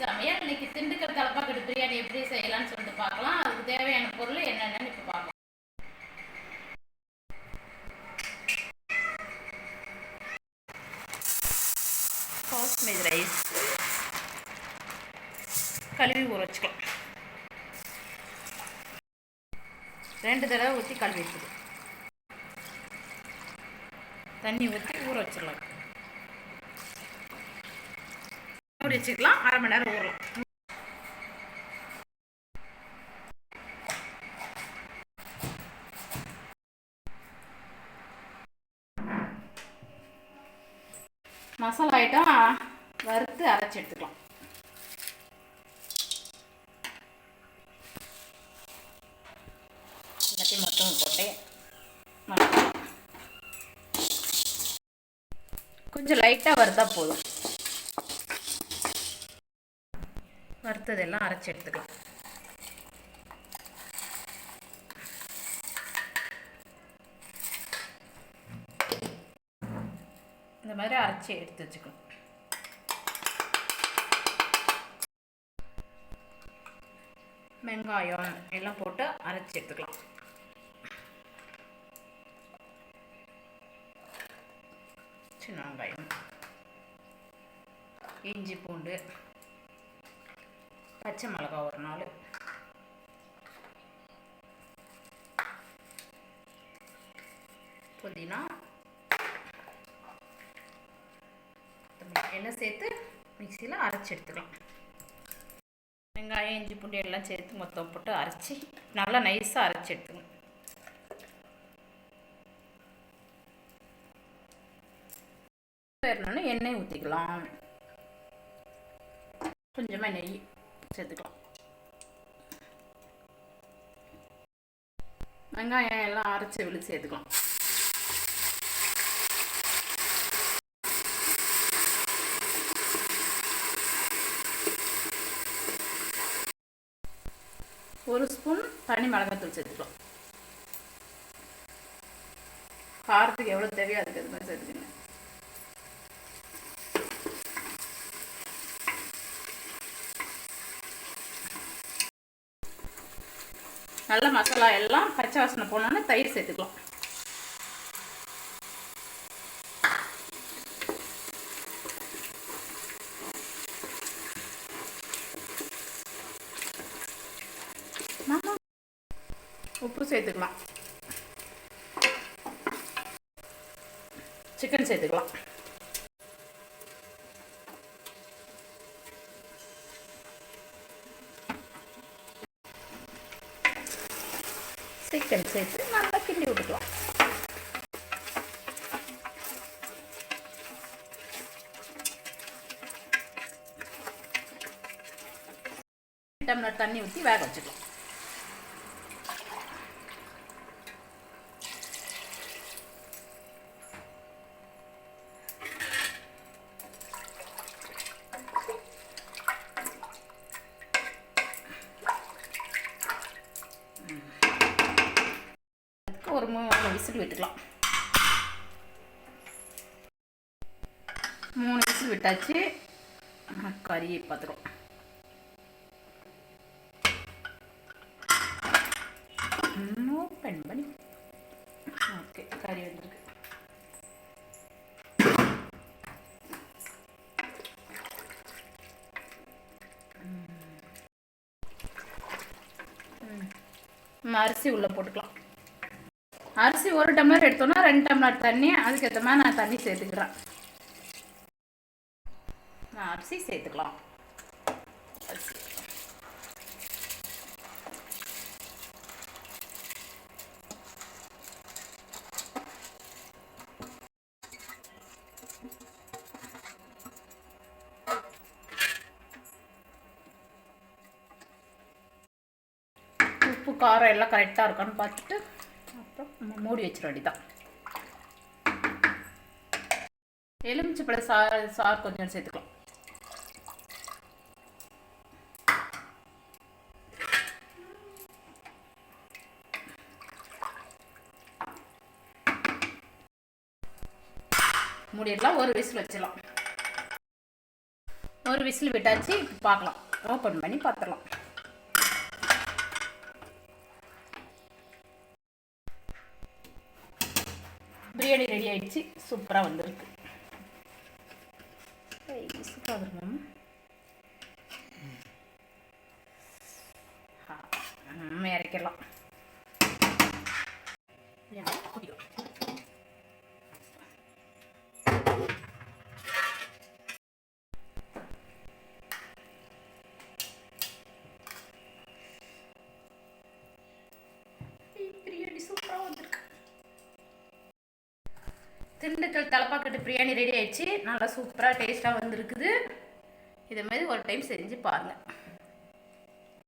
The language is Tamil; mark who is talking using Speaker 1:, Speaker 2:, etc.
Speaker 1: சமையல் இன்னைக்கு திண்டுக்கல் தலப்பாக்கட்டு பிரியாணி எப்படி செய்யலாம்னு சொல்லிட்டு பார்க்கலாம். அதுக்கு தேவையான பொருள் என்னென்னு இப்போ பார்க்கலாம். பாஸ்மதி ரைஸ். கழுவி ஊற வச்சுக்கலாம். ரெண்டு தடவை ஊற்றி கழுவி வச்சுக்கலாம். தண்ணி ஊற்றி ஊற வச்சிடலாம். மூடி வச்சுக்கலாம். அரை மணி நேரம் ஊறலாம். மசாலா ஐட்டம் வறுத்து அரைச்சி எடுத்துக்கலாம். எல்லாத்தையும் மொத்தம் போட்டு கொஞ்சம் லைட்டாக வறுத்தா போதும். வறுத்ததெல்லாம் அரைச்சி எடுத்துக்கலாம். இந்த மாதிரி அரைச்சி எடுத்து வச்சுக்கணும். வெங்காயம் எல்லாம் போட்டு அரைச்சி எடுத்துக்கலாம். சின்ன வெங்காயம் இஞ்சி பூண்டு பச்சை மிளகாய் ஒரு நாள் புதினா. எல்லாம் சேர்த்து மிக்சியில் அரைச்சி எடுத்துக்கலாம். வெங்காயம் இஞ்சி பூண்டு எல்லாம் சேர்த்து மொத்தம் போட்டு அரைச்சி நல்லா நைஸாக அரைச்சி எடுத்துக்கணும் வேறணும்னு எண்ணெய் ஊற்றிக்கலாம் கொஞ்சமாக நெய். சேர்த்துக்கலாம் வெங்காயம் எல்லாம் அரைச்சி விழி சேர்த்துக்கலாம் ஒரு ஸ்பூன் தனி மிளகாத்தூள் சேர்த்துக்கலாம் காரத்துக்கு எவ்வளோ தேவையோ அதுக்கு அது மாதிரி சேர்த்துக்கணும் நல்ல மசாலா எல்லாம் பச்சை வாசனை போனோன்னு தயிர் சேர்த்துக்கலாம். உப்பு சேர்த்துக்கலாம். சிக்கன் சேர்த்துக்கலாம். சிக்கன் சேர்த்து நல்லா கிண்டி விட்டுக்கலாம் டம்ளர் தண்ணி ஊற்றி வேக வச்சுக்கலாம் அதுக்கு ஒரு மூணு விசில் விட்டுக்கலாம். மூணு விசில் விட்டாச்சு. கறியை கறி ஓப்பன் பண்ணி. ஓகே கறி வந்துருக்கு. அரிசி உள்ளே போட்டுக்கலாம். அரிசி ஒரு டம்ளர் எடுத்தோன்னா ரெண்டு டம்ளர் தண்ணி அதுக்கேற்ற மாதிரி நான் தண்ணி சேர்த்துக்கிறேன். நான் அரிசி சேர்த்துக்கலாம். அரிசி. உப்பு காரம் எல்லாம் கரெக்டாக இருக்கான்னு பார்த்துட்டு அப்புறம் நம்ம மூடி வச்சிட வேண்டிதான் எலுமிச்சப்பழ சார் சார் கொஞ்சம் சேர்த்துக்கலாம். மூடிடலாம் ஒரு விசில் வச்சிடலாம். ஒரு விசில் விட்டாச்சு பார்க்கலாம். ஓப்பன் பண்ணி பார்த்துடலாம். பிரியாணி ரெடி ஆயிடுச்சு. சூப்பராக வந்திருக்கு. சூப்பராக இறக்கிடலாம். இல்லைன்னா குடிக்கும் பிரியாணி சூப்பராக வந்திருக்கு திண்டுக்கல் தலப்பாக்கட்டு பிரியாணி ரெடி ஆயிடுச்சு. நல்லா சூப்பராக டேஸ்ட்டாக வந்திருக்குது. இதை மாதிரி ஒரு டைம் செஞ்சு பாருங்கள்